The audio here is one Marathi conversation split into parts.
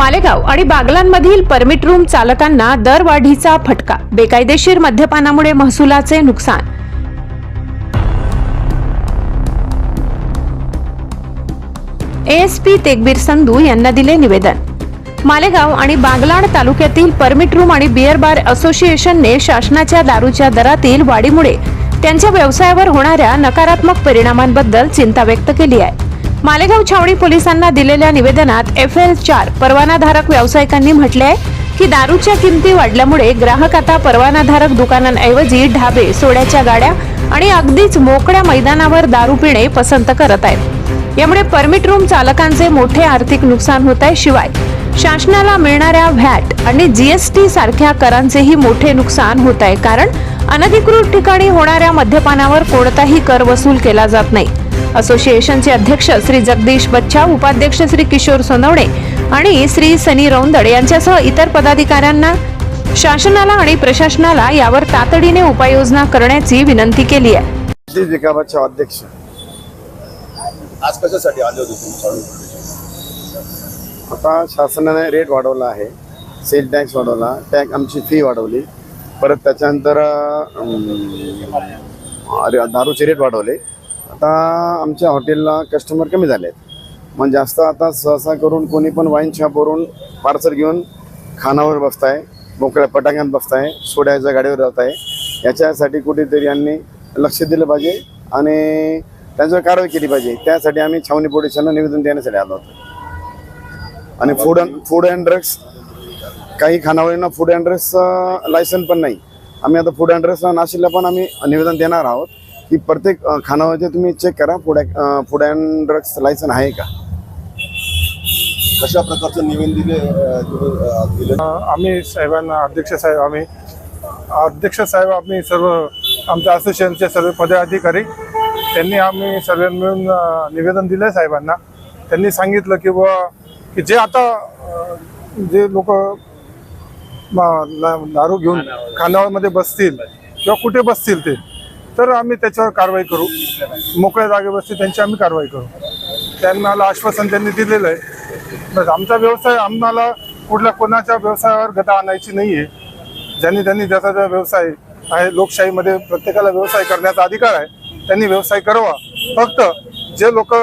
मालेगाव आणि बागलांमधील परमिट रूम चालकांना दरवाढीचा फटका. बेकायदेशीर मद्यपानामुळे महसुलाचे नुकसान. एएसपी तेगबीर संधू यांना दिले निवेदन. मालेगाव आणि बागलाण तालुक्यातील परमिट रूम आणि बिअर बार असोसिएशनने शासनाच्या दारूच्या दरातील वाढीमुळे त्यांच्या व्यवसायावर होणाऱ्या नकारात्मक परिणामांबद्दल चिंता व्यक्त केली आहे. मालेगाव छावणी पोलिसांना दिलेल्या निवेदनात एफ एल चार परवानाधारक व्यावसायिकांनी म्हटले आहे की दारूच्या किमती वाढल्यामुळे ग्राहक आता परवानाधारक दुकानांऐवजी ढाबे सोड्याच्या गाड्या आणि अगदीच मोकळ्या मैदानावर दारू पिणे पसंत करत आहेत. यामुळे परमिट रूम चालकांचे मोठे आर्थिक नुकसान होत आहे. शिवाय शासनाला मिळणाऱ्या व्हॅट आणि जीएसटी सारख्या करांचेही मोठे नुकसान होत आहे. कारण अनधिकृत ठिकाणी होणाऱ्या मद्यपानावर कोणताही कर वसूल केला जात नाही. असोसिएशनचे अध्यक्ष श्री जगदीश बच्चा उपाध्यक्ष श्री किशोर सोनवणे आणि श्री सनी रौंदड यांच्यासह इतर पदाधिकाऱ्यांना शासनाला आणि प्रशासनाला यावर तातडीने उपाययोजना करण्याची विनंती केली आहे. अध्यक्ष. आज कशासाठी आले होते आता शासनाने रेट वाढवला आहे. सेल टॅक्स वाढवला. टॅक्स आमची फी वाढवली. परत त्याच्यानंतर दारूचे रेट वाढवले. आता आमच्या हॉटेलला कस्टमर कमी झाले आहेत. मग जास्त आता सहसा करून कोणी पण वाईन शॉपवरून पार्सल घेऊन खानावर बसताय मोकळ्या पटाक्यात बसताय सोड्याच्या गाडीवर जात आहे याच्यासाठी कुठेतरी यांनी लक्ष दिलं पाहिजे आणि त्यांच्यावर कारवाई केली पाहिजे. त्यासाठी आम्ही छावणी पोलिसांना निवेदन देण्यासाठी आलो होतो. आणि फूड फूड अँड ड्रग्स काही खानावळींना फूड अँड ड्रग्स लायसन पण नाही. आम्ही आता फूड अँड ड्रग्सला नाशिकला पण आम्ही निवेदन देणार आहोत. की प्रत्येक अ, खानावळीचे तुम्ही चेक करा food food and drugs licence आहे का? कशा प्रकारचं निवेदन दिले? आम्ही साहेबांना अध्यक्ष साहेब आम्ही अध्यक्ष साहेब आम्ही सर्व आमच्या असोसिएशनचे सर्व पदाधिकारी त्यांनी आम्ही सर्व मिळून निवेदन दिलं साहेबांना. त्यांनी सांगितलं की बुवा की जे आता जे लोक दारू घेऊन खानावळमध्ये बसतील किंवा कुठे बसतील ते तर आम्ही त्याच्यावर कारवाई करू. मोकळ्या जागेवरती त्यांची आम्ही कारवाई करू. त्यांना आश्वासन त्यांनी दिलेलं आहे. बस आमचा व्यवसाय आम्हाला कुठल्या कोणाच्या व्यवसायावर गदा आणायची नाही आहे ज्यांनी त्यांनी ज्याचा ज्या व्यवसाय आहे लोकशाहीमध्ये प्रत्येकाला व्यवसाय करण्याचा अधिकार आहे त्यांनी व्यवसाय करावा. फक्त जे लोक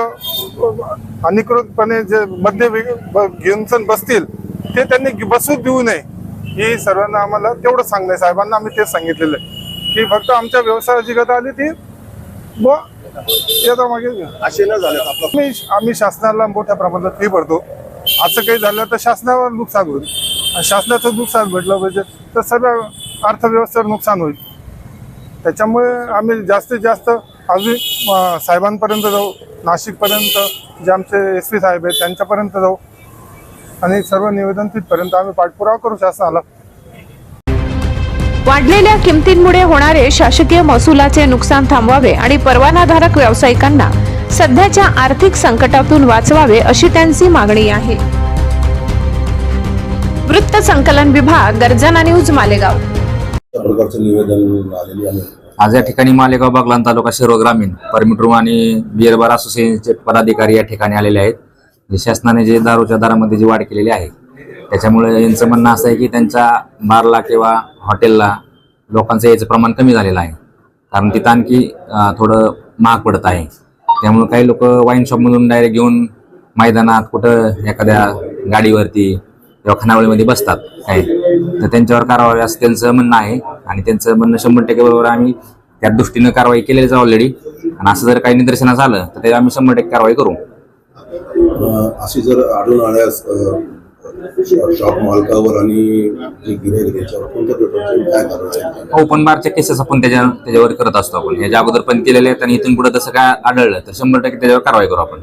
अनिकृतपणे जे मध्य ब- घेऊन सण बसतील ते त्यांनी घे- बसू देऊ नये. ही सर्वांना आम्हाला तेवढं सांगणं आहे. साहेबांना आम्ही तेच सांगितलेलं आहे. की फक्त आमच्या व्यवसायाची गदा आली ती ब याचा मागे. असे न झाले तर आपलं आम्ही शासनाला मोठ्या प्रमाणात फी भरतो. असं काही झालं तर शासनावर नुकसान होईल. शासनाचं नुकसान भेटलं पाहिजे तर सर्व अर्थव्यवस्थेवर नुकसान होईल. त्याच्यामुळे आम्ही जास्तीत जास्त अजून साहेबांपर्यंत जाऊ. नाशिकपर्यंत जे आमचे एस पी साहेब आहेत त्यांच्यापर्यंत जाऊ. आणि सर्व निवेदन तिथपर्यंत आम्ही पाठपुरावा करू शासनाला. वाढलेल्या किमतींमुळे होणारे शासकीय महसुलाचे नुकसान थांबवावे आणि परवानाधारक व्यावसायिकांना सध्याच्या आर्थिक संकटातून वाचवावे अशी त्यांची मागणी आहे. वृत्त संकलन विभाग गर्जना न्यूज मालेगाव. अशा प्रकारचं निवेदन आलेली आहे. आज या ठिकाणी मालेगाव बागलान तालुका शिरोळ ग्रामीण परमिट रूम आणि बिअर बार असोसिएशनचे पदाधिकारी या ठिकाणी आलेले आहेत. जे शासनाने जे दारूच्या दरामध्ये जी वाढ केलेली आहे त्याच्यामुळे यांचं म्हणणं असं आहे की त्यांच्या बारला किंवा हॉटेलला लोकांचं याचं प्रमाण कमी झालेलं आहे. कारण तिथं आणखी थोडं महाग पडत आहे. त्यामुळे काही लोक वाईन शॉपमधून डायरेक्ट घेऊन मैदानात कुठं एखाद्या गाडीवरती किंवा खानावळीमध्ये बसतात. काय? तर त्यांच्यावर कारवाई असं त्यांचं म्हणणं आहे. आणि त्यांचं म्हणणं शंभर टक्के बरोबर आम्ही त्या दृष्टीनं कारवाई केलेलीच ऑलरेडी आणि असं जर काही निदर्शनास आलं तर त्याला आम्ही शंभर टक्के कारवाई करू. अशी जर आढळून आल्यास शॉप मालकावर आणि जे कोणत्या प्रकारचे काय करायचं ओपन बारच्या केसेस आपण त्याच्या त्याच्यावर करत असतो आपण. ह्याच्या अगोदर पण केलेले आहेत आणि इथून पुढे तसं काय आढळलं तर शंभर टक्के त्याच्यावर कारवाई करू आपण.